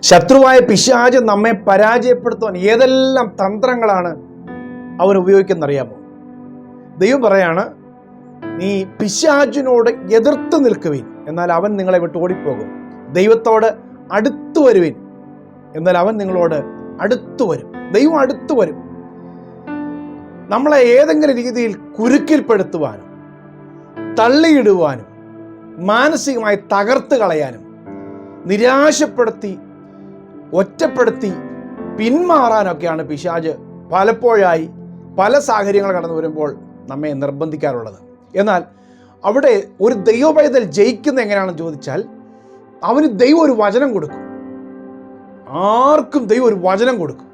ശത്രുവായ പിശാജ് നമ്മെ പരാജയപ്പെടുത്തുവാൻ ഏതെല്ലാം തന്ത്രങ്ങളാണ് അവൻ ഉപയോഗിക്കുന്നറിയാമോ? ദൈവം പറയാണ് നീ പിശാജിനോട് എതിർത്ത് നിൽക്കുവിൻ എന്നാൽ അവൻ നിങ്ങളെ വിട്ട് ഓടിപ്പോകും. ദൈവത്തോട് അടുത്തു വരുവിൻ എന്നാൽ അവൻ നിങ്ങളോട് അടുത്തു വരും. ദൈവം അടുത്തു വരും. നമ്മളെ ഏതെങ്കിലും രീതിയിൽ കുരുക്കിൽപ്പെടുത്തുവാനും തള്ളിയിടുവാനും മാനസികമായി തകർത്ത് കളയാനും നിരാശപ്പെടുത്തി ഒറ്റപ്പെടുത്തി പിന്മാറാനൊക്കെയാണ് പിശാജ് പലപ്പോഴായി പല സാഹചര്യങ്ങൾ കടന്നു വരുമ്പോൾ നമ്മെ നിർബന്ധിക്കാറുള്ളത്. എന്നാൽ അവിടെ ഒരു ദൈവപൈതൽ ജയിക്കുന്ന എങ്ങനെയാണെന്ന് ചോദിച്ചാൽ അവന് ദൈവം ഒരു വചനം കൊടുക്കും. ആർക്കും ദൈവം ഒരു വചനം കൊടുക്കും.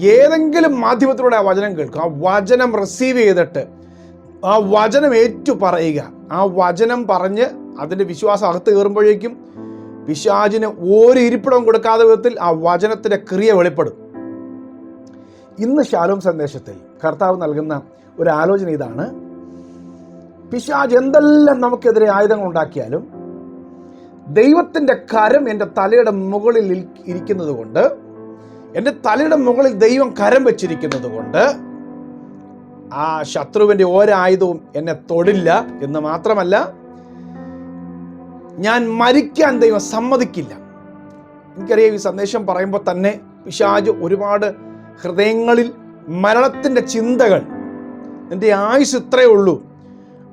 ഏതെങ്കിലും മാധ്യമത്തിലൂടെ ആ വചനം കേൾക്കും. ആ വചനം റിസീവ് ചെയ്തിട്ട് ആ വചനം ഏറ്റു പറയുക ആ വചനം പറഞ്ഞ് അതിന്റെ വിശ്വാസം അകത്ത് കയറുമ്പോഴേക്കും പിശാചിന് ഒരു ഇരിപ്പിടവും കൊടുക്കാതെ വിധത്തിൽ ആ വചനത്തിന്റെ ക്രിയ വെളിപ്പെടും. ഇന്ന് ശാലോം സന്ദേശത്തിൽ കർത്താവ് നൽകുന്ന ഒരു ആലോചന ഇതാണ്. പിശാജ് എന്തെല്ലാം നമുക്കെതിരെ ആയുധങ്ങൾ ഉണ്ടാക്കിയാലും ദൈവത്തിന്റെ കരം എന്റെ തലയുടെ മുകളിൽ ഇരിക്കുന്നത് കൊണ്ട് എന്റെ തലയുടെ മുകളിൽ ദൈവം കരം വെച്ചിരിക്കുന്നത് കൊണ്ട് ആ ശത്രുവിന്റെ ഓരോ ആയുധവും എന്നെ തൊടില്ല എന്ന് മാത്രമല്ല ഞാൻ മരിക്കാൻ ദൈവം സമ്മതിക്കില്ല. എനിക്കറിയാം ഈ സന്ദേശം പറയുമ്പോൾ തന്നെ പിശാജ് ഒരുപാട് ഹൃദയങ്ങളിൽ മരണത്തിന്റെ ചിന്തകൾ എന്റെ ആയുസ് ഇത്രയേ ഉള്ളൂ.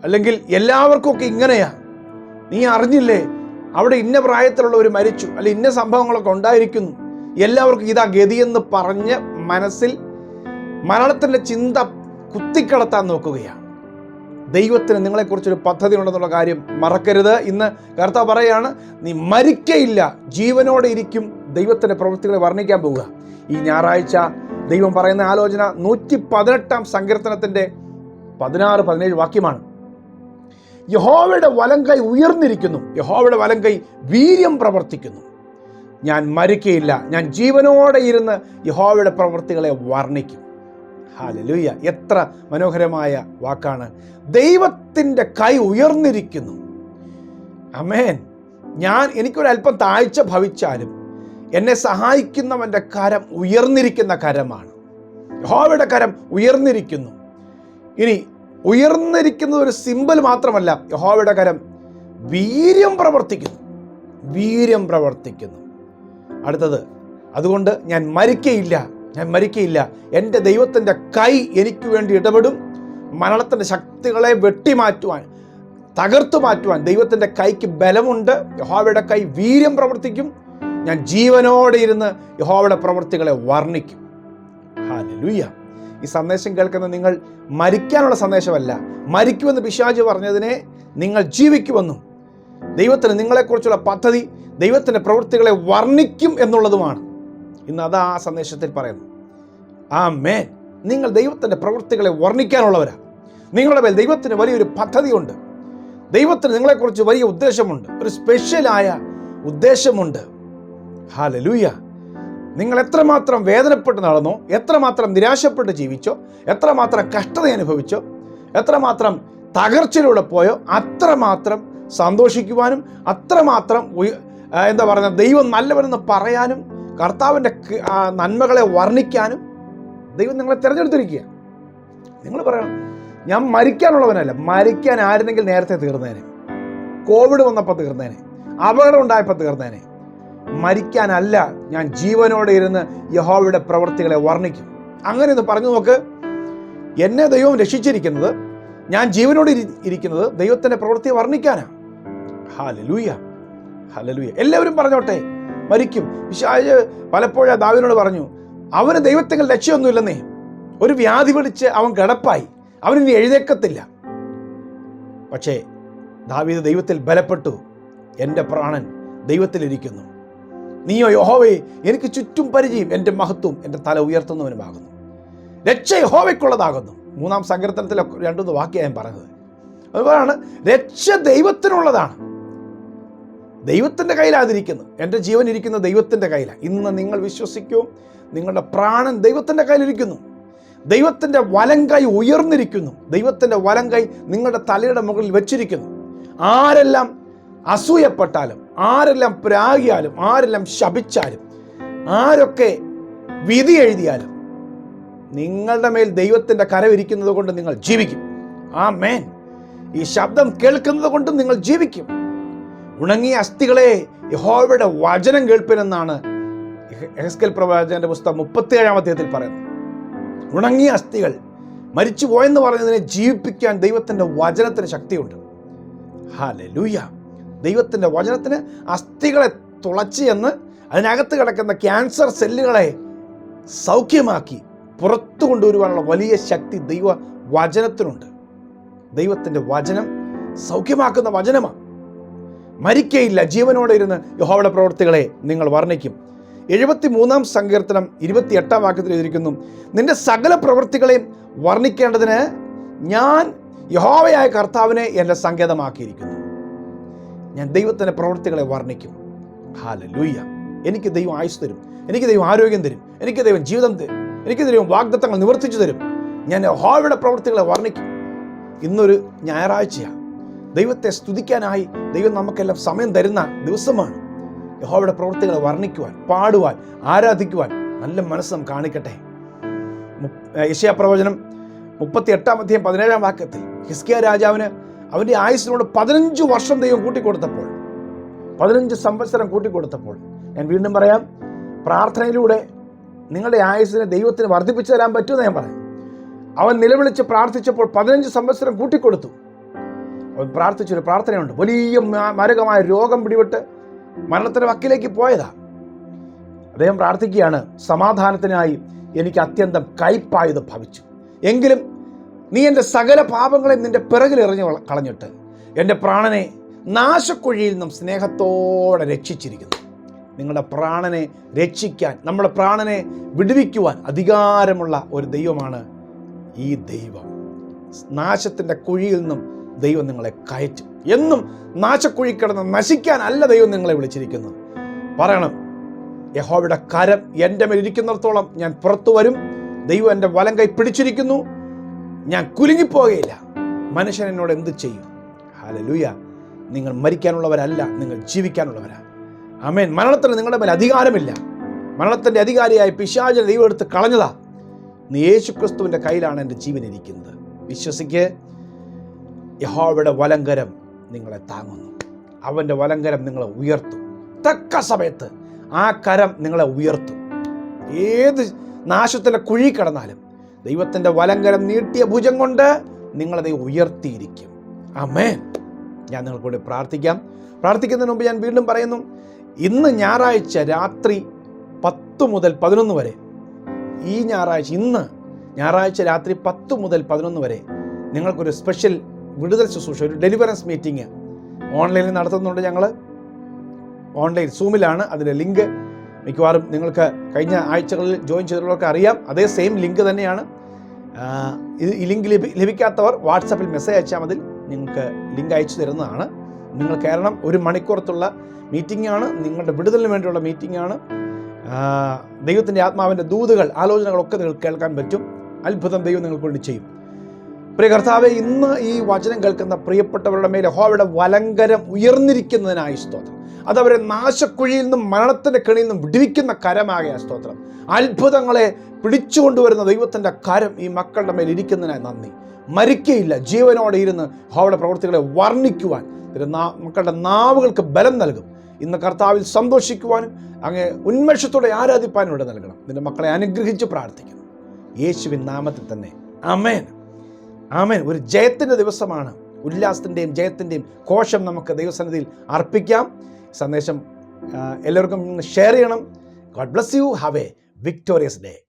അല്ലെങ്കിൽ എല്ലാവർക്കും ഒക്കെ ഇങ്ങനെയാ. നീ അറിഞ്ഞില്ലേ അവിടെ ഇന്ന പ്രായത്തിലുള്ളവർ മരിച്ചു. അല്ലെ ഇന്ന സംഭവങ്ങളൊക്കെ ഉണ്ടായിരിക്കുന്നു. എല്ലാവർക്കും ഇതാ ഗതിയെന്ന് പറഞ്ഞ് മനസ്സിൽ മരണത്തിന്റെ ചിന്ത കുത്തിക്കളത്താൻ നോക്കുകയാണ്. ദൈവത്തിന് നിങ്ങളെക്കുറിച്ചൊരു പദ്ധതി ഉണ്ടെന്നുള്ള കാര്യം മറക്കരുത്. ഇന്ന് കർത്താവ് പറയാണ് നീ മരിക്കയില്ല ജീവനോടെ ഇരിക്കും. ദൈവത്തിന്റെ പ്രവൃത്തികളെ വർണിക്കാൻ പോവുക. ഈ ഞായറാഴ്ച ദൈവം പറയുന്ന ആലോചന നൂറ്റി പതിനെട്ടാം സങ്കീർത്തനത്തിന്റെ പതിനാറ് പതിനേഴ് വാക്യമാണ്. യഹോവയുടെ വലങ്കൈ ഉയർന്നിരിക്കുന്നു. യഹോവയുടെ വലങ്കൈ വീര്യം പ്രവർത്തിക്കുന്നു. ഞാൻ മരിക്കയില്ല ഞാൻ ജീവനോടെ ഇരുന്ന് യഹോവയുടെ പ്രവൃത്തികളെ വർണിക്കും. ഹാലലൂയ. എത്ര മനോഹരമായ വാക്കാണ്. ദൈവത്തിന്റെ കൈ ഉയർന്നിരിക്കുന്നു. അമേൻ ഞാൻ എനിക്കൊരല്പം താഴ്ച ഭവിച്ചാലും എന്നെ സഹായിക്കുന്നവന്റെ കരം ഉയർന്നിരിക്കുന്ന കരമാണ്. യഹോവയുടെ കരം ഉയർന്നിരിക്കുന്നു. ഇനി ഉയർന്നിരിക്കുന്നത് ഒരു സിമ്പിൾ മാത്രമല്ല യഹോവയുടെ കരം വീര്യം പ്രവർത്തിക്കുന്നു. വീര്യം പ്രവർത്തിക്കുന്നു. അടുത്തത് അതുകൊണ്ട് ഞാൻ മരിക്കയില്ല. ഞാൻ മരിക്കയില്ല. എന്റെ ദൈവത്തിന്റെ കൈ എനിക്ക് വേണ്ടി ഇടപെടും. മരണത്തിന്റെ ശക്തികളെ വെട്ടിമാറ്റുവാൻ തകർത്തു മാറ്റുവാൻ ദൈവത്തിന്റെ കൈക്ക് ബലമുണ്ട്. യഹോവയുടെ കൈ വീര്യം പ്രവർത്തിക്കും. ഞാൻ ജീവനോടെ ഇരുന്ന് യഹോവയുടെ പ്രവൃത്തികളെ വർണിക്കും. ഹാലലൂയ ഈ സന്ദേശം കേൾക്കുന്ന നിങ്ങൾ മരിക്കാനുള്ള സന്ദേശമല്ല. മരിക്കുമെന്ന് പിശാജ് പറഞ്ഞതിനെ നിങ്ങൾ ജീവിക്കുമെന്നും ദൈവത്തിന് നിങ്ങളെക്കുറിച്ചുള്ള പദ്ധതി ദൈവത്തിന്റെ പ്രവൃത്തികളെ വർണിക്കും എന്നുള്ളതുമാണ്. ഇന്ന് അതാ ആ സന്ദേശത്തിൽ പറയുന്നു. ആ മേൻ നിങ്ങൾ ദൈവത്തിന്റെ പ്രവൃത്തികളെ വർണിക്കാനുള്ളവരാണ് നിങ്ങളുടെ മേൽ ദൈവത്തിന് വലിയൊരു പദ്ധതിയുണ്ട്. ദൈവത്തിന് നിങ്ങളെക്കുറിച്ച് വലിയ ഉദ്ദേശമുണ്ട്. ഒരു സ്പെഷ്യലായ ഉദ്ദേശമുണ്ട്. ഹാലലൂയ നിങ്ങൾ എത്രമാത്രം വേദനപ്പെട്ട് നടന്നോ എത്രമാത്രം നിരാശപ്പെട്ട് ജീവിച്ചോ എത്രമാത്രം കഷ്ടത അനുഭവിച്ചോ എത്രമാത്രം തകർച്ചയിലൂടെ പോയോ അത്രമാത്രം സന്തോഷിക്കുവാനും അത്രമാത്രം എന്താ പറയുക ദൈവം നല്ലവനെന്ന് പറയാനും കർത്താവിന്റെ നന്മകളെ വർണിക്കാനും ദൈവം നിങ്ങളെ തിരഞ്ഞെടുത്തിരിക്കുക. നിങ്ങൾ പറയണം ഞാൻ മരിക്കാനുള്ളവനല്ല മരിക്കാൻ ആയിരുന്നെങ്കിൽ നേരത്തെ തീർന്നേനെ. കോവിഡ് വന്നപ്പോൾ തീർന്നേനെ. അപകടം ഉണ്ടായപ്പോൾ തീർന്നേനെ. മരിക്കാനല്ല ഞാൻ ജീവനോടെ ഇരുന്ന് യഹോവയുടെ പ്രവൃത്തികളെ വർണിക്കും. അങ്ങനെ ഒന്ന് പറഞ്ഞു നോക്ക്. എന്നെ ദൈവം രക്ഷിച്ചിരിക്കുന്നത് ഞാൻ ജീവനോട് ഇരി- ഇരിക്കുന്നത് ദൈവത്തിന്റെ പ്രവൃത്തി വർണിക്കാനാണ് ഹാലലൂയ ഹലലൂയ എല്ലാവരും പറഞ്ഞോട്ടെ മരിക്കും. പിശാജ് പലപ്പോഴും ദാവിനോട് പറഞ്ഞു അവന് ദൈവത്തെങ്കിൽ ലക്ഷ്യമൊന്നുമില്ലെന്നേ ഒരു വ്യാധി പിടിച്ച് അവൻ കിടപ്പായി. അവനിനി എഴുതേക്കത്തില്ല പക്ഷേ ദാവീദ് ദൈവത്തിൽ ബലപ്പെട്ടു. എന്റെ പ്രാണൻ ദൈവത്തിലിരിക്കുന്നു. നീയോ യഹോവേ എനിക്ക് ചുറ്റും പരിചയം. എന്റെ മഹത്വം എന്റെ തല ഉയർത്തുന്നവനുമാകുന്നു. രക്ഷ യഹോവയ്ക്കുള്ളതാകുന്നു. മൂന്നാം സങ്കീർത്തനത്തിലെ രണ്ടുമൂന്ന് വാക്യം ഞാൻ പറഞ്ഞത്. അതുപോലെയാണ് രക്ഷ ദൈവത്തിനുള്ളതാണ്. ദൈവത്തിന്റെ കയ്യിലാതിരിക്കുന്നു. എന്റെ ജീവൻ ഇരിക്കുന്ന ദൈവത്തിന്റെ കയ്യിലാണ്. ഇന്ന് നിങ്ങൾ വിശ്വസിക്കൂ നിങ്ങളുടെ പ്രാണൻ ദൈവത്തിന്റെ കയ്യിലിരിക്കുന്നു. ദൈവത്തിന്റെ വലം കൈ ഉയർന്നിരിക്കുന്നു. ദൈവത്തിന്റെ വലം കൈ നിങ്ങളുടെ തലയുടെ മുകളിൽ വെച്ചിരിക്കുന്നു. ആരെല്ലാം അസൂയപ്പെട്ടാലും ആരെല്ലാം പ്രാഗിയാലും ആരെല്ലാം ശപിച്ചാലും ആരൊക്കെ വിധി എഴുതിയാലും നിങ്ങളുടെ മേൽ ദൈവത്തിന്റെ കരവിരിക്കുന്നത് കൊണ്ട് നിങ്ങൾ ജീവിക്കും. ആ മേൻ ഈ ശബ്ദം കേൾക്കുന്നത് കൊണ്ടും നിങ്ങൾ ജീവിക്കും. ഉണങ്ങിയ അസ്ഥികളെ യഹോവയുടെ വചനം കേൾപ്പിനെന്നാണ് എഹസ്കൽ പ്രവാചകന്റെ പുസ്തകം മുപ്പത്തിയേഴാം അധ്യായത്തിൽ പറയുന്നത്. ഉണങ്ങിയ അസ്ഥികൾ മരിച്ചു പോയെന്ന് പറഞ്ഞതിനെ ജീവിപ്പിക്കാൻ ദൈവത്തിന്റെ വചനത്തിന് ശക്തിയുണ്ട്. ഹാലലൂയ ദൈവത്തിന്റെ വചനത്തിന് അസ്ഥികളെ തുളച്ച് എന്ന് അതിനകത്ത് കിടക്കുന്ന ക്യാൻസർ സെല്ലുകളെ സൗഖ്യമാക്കി പുറത്തു കൊണ്ടുവരുവാനുള്ള വലിയ ശക്തി ദൈവ വചനത്തിനുണ്ട്. ദൈവത്തിന്റെ വചനം സൗഖ്യമാക്കുന്ന വചനമാണ് മരിക്കയില്ല. ജീവനോടെ ഇരുന്ന് യഹോവയുടെ പ്രവൃത്തികളെ നിങ്ങൾ വർണിക്കും. എഴുപത്തി മൂന്നാം സങ്കീർത്തനം ഇരുപത്തി എട്ടാം വാക്യത്തിൽ എഴുതിയിരിക്കുന്നു നിന്റെ സകല പ്രവൃത്തികളെയും വർണിക്കേണ്ടതിന് ഞാൻ യഹോവയായ കർത്താവിനെ എന്റെ സങ്കേതമാക്കിയിരിക്കുന്നു. ഞാൻ ദൈവത്തിന്റെ പ്രവൃത്തികളെ വർണിക്കും. ഹല്ലേലൂയ. എനിക്ക് ദൈവം ആയുസ് തരും എനിക്ക് ദൈവം ആരോഗ്യം തരും എനിക്ക് ദൈവം ജീവിതം തരും എനിക്ക് ദൈവം വാഗ്ദത്തങ്ങൾ നിവർത്തിച്ചു തരും. ഞാൻ യഹോവയുടെ പ്രവൃത്തികളെ വർണിക്കും. ഇന്നൊരു ഞായറാഴ്ചയാണ്. ദൈവത്തെ സ്തുതിക്കാനായി ദൈവം നമുക്കെല്ലാം സമയം തരുന്ന ദിവസമാണ്. യഹോവയുടെ പ്രവൃത്തികളെ വർണിക്കുവാൻ പാടുവാൻ ആരാധിക്കുവാൻ നല്ല മനസ്സ് നാം കാണിക്കട്ടെ. യശയ പ്രവചനം മുപ്പത്തി എട്ടാം അധ്യായം പതിനേഴാം വാക്യത്തിൽ ഹിസ്കിയ രാജാവിന് അവന്റെ ആയുസിനോട് പതിനഞ്ച് വർഷം ദൈവം കൂട്ടിക്കൊടുത്തപ്പോൾ പതിനഞ്ച് സംവത്സരം കൂട്ടിക്കൊടുത്തപ്പോൾ ഞാൻ വീണ്ടും പറയാം പ്രാർത്ഥനയിലൂടെ നിങ്ങളുടെ ആയുസിനെ ദൈവത്തിന് വർദ്ധിപ്പിച്ചു തരാൻ പറ്റുമെന്ന് ഞാൻ പറയാം. അവൻ നിലവിളിച്ച് പ്രാർത്ഥിച്ചപ്പോൾ പതിനഞ്ച് സംവത്സരം കൂട്ടിക്കൊടുത്തു. പ്രാർത്ഥിച്ചൊരു പ്രാർത്ഥനയുണ്ട്. വലിയ മാരകമായ രോഗം പിടിപെട്ട് മരണത്തിന്റെ വക്കിലേക്ക് പോയതാ. അദ്ദേഹം പ്രാർത്ഥിക്കുകയാണ് സമാധാനത്തിനായി എനിക്ക് അത്യന്തം കയ്പായത് ഭവിച്ചു. എങ്കിലും നീ എന്റെ സകല പാപങ്ങളെ നിന്റെ പിറകിൽ എറിഞ്ഞു കളഞ്ഞിട്ട് എന്റെ പ്രാണനെ നാശക്കുഴിയിൽ നിന്നും സ്നേഹത്തോടെ രക്ഷിച്ചിരിക്കുന്നു. നിങ്ങളുടെ പ്രാണനെ രക്ഷിക്കാൻ നമ്മുടെ പ്രാണനെ വിടുവിക്കുവാൻ അധികാരമുള്ള ഒരു ദൈവമാണ് ഈ ദൈവം. നാശത്തിന്റെ കുഴിയിൽ നിന്നും ദൈവം നിങ്ങളെ കയറ്റും. എന്നും നാശക്കുഴി കിടന്ന് നശിക്കാനല്ല ദൈവം നിങ്ങളെ വിളിച്ചിരിക്കുന്നത്. പറയണം യഹോവയുടെ കരം എന്റെ മേൽ ഇരിക്കുന്നിടത്തോളം ഞാൻ പുറത്തു വരും. ദൈവം എന്റെ വലം കൈ പിടിച്ചിരിക്കുന്നു. ഞാൻ കുലുങ്ങിപ്പോകുകയില്ല മനുഷ്യൻ എന്നോട് എന്ത് ചെയ്യും? ഹാലലൂയ നിങ്ങൾ മരിക്കാനുള്ളവരല്ല നിങ്ങൾ ജീവിക്കാനുള്ളവരാ. അമേൻ മരണത്തിന് നിങ്ങളുടെ മേൽ അധികാരമില്ല. മരണത്തിന്റെ അധികാരിയായ പിശാചിനെ ദൈവം എടുത്ത് കളഞ്ഞതാ. നീ യേശു ക്രിസ്തുവിന്റെ കയ്യിലാണ് എന്റെ ജീവൻ ഇരിക്കുന്നത്. വിശ്വസിക്ക്. യഹോവയുടെ വലങ്കരം നിങ്ങളെ താങ്ങുന്നു. അവന്റെ വലങ്കരം നിങ്ങളെ ഉയർത്തും. തക്ക സമയത്ത് ആ കരം നിങ്ങളെ ഉയർത്തും. ഏത് നാശത്തിലെ കുഴി കടന്നാലും ദൈവത്തിന്റെ വലങ്കരം നീട്ടിയ ഭുജം കൊണ്ട് നിങ്ങളെ ദൈവം ഉയർത്തിയിരിക്കും. അമ്മേ ഞാൻ നിങ്ങൾക്കൂടെ പ്രാർത്ഥിക്കാം. പ്രാർത്ഥിക്കുന്നതിന് മുമ്പ് ഞാൻ വീണ്ടും പറയുന്നു ഇന്ന് ഞായറാഴ്ച രാത്രി പത്ത് മുതൽ പതിനൊന്ന് വരെ ഈ ഞായറാഴ്ച ഇന്ന് ഞായറാഴ്ച രാത്രി പത്ത് മുതൽ പതിനൊന്ന് വരെ നിങ്ങൾക്കൊരു സ്പെഷ്യൽ വിടുതൽ ശുശ്രൂഷ ഒരു ഡെലിവറൻസ് മീറ്റിംഗ് ഓൺലൈനിൽ നടത്തുന്നുണ്ട് ഞങ്ങൾ ഓൺലൈൻ സൂമിലാണ് അതിന്റെ ലിങ്ക് മിക്കവാറും നിങ്ങൾക്ക് കഴിഞ്ഞ ആഴ്ചകളിൽ ജോയിൻ ചെയ്തവർക്ക് അറിയാം. അതേ സെയിം ലിങ്ക് തന്നെയാണ്. ഈ ലിങ്ക് ലഭി ലഭിക്കാത്തവർ വാട്സപ്പിൽ മെസ്സേജ് അയച്ചാൽ മതി. നിങ്ങൾക്ക് ലിങ്ക് അയച്ചു തരുന്നതാണ്. നിങ്ങൾ കാരണം ഒരു മണിക്കൂറത്തുള്ള മീറ്റിംഗ് ആണ്. നിങ്ങളുടെ വിടുതലിന് വേണ്ടിയുള്ള മീറ്റിംഗ് ആണ്. ദൈവത്തിന്റെ ആത്മാവിന്റെ ദൂതുകൾ ആലോചനകളൊക്കെ നിങ്ങൾക്ക് കേൾക്കാൻ പറ്റും. അത്ഭുതം ദൈവം നിങ്ങൾക്ക് വേണ്ടി ചെയ്യും. പ്രിയ കർത്താവെ ഇന്ന് ഈ വചനം കേൾക്കുന്ന പ്രിയപ്പെട്ടവരുടെ മേൽ യഹോവയുടെ വലങ്കരം ഉയർന്നിരിക്കുന്നതിനായി സ്തോത്രം. അവരെ നാശക്കുഴിയിൽ നിന്നും മരണത്തിന്റെ കെണിയിൽ നിന്നും വിടുവിക്കുന്ന കരമാകെ സ്തോത്രം. അത്ഭുതങ്ങളെ പിടിച്ചുകൊണ്ടുവരുന്ന ദൈവത്തിന്റെ കരം ഈ മക്കളുടെ മേൽ ഇരിക്കുന്നതിനായി നന്ദി. മരിക്കയില്ല ജീവനോടെ ഇരുന്ന് ഹോവയുടെ പ്രവൃത്തികളെ വർണിക്കുവാൻ മക്കളുടെ നാവുകൾക്ക് ബലം നൽകും. ഇന്ന് കർത്താവിൽ സന്തോഷിക്കുവാനും അങ്ങ് ഉന്മേഷത്തോടെ ആരാധിപ്പാനും ഇവിടെ നൽകണം. നിന്റെ മക്കളെ അനുഗ്രഹിച്ച് പ്രാർത്ഥിക്കുന്നു. യേശുവിൻ നാമത്തിൽ തന്നെ. അമേൻ ആമേൻ. ഒരു ജയത്തിന്റെ ദിവസമാണ്. ഉല്ലാസത്തിന്റെയും ജയത്തിന്റെയും കോശം നമുക്ക് ദൈവസന്നിധിയിൽ അർപ്പിക്കാം. സന്ദേശം എല്ലാവർക്കും ഷെയർ ചെയ്യണം. God bless you have a victorious day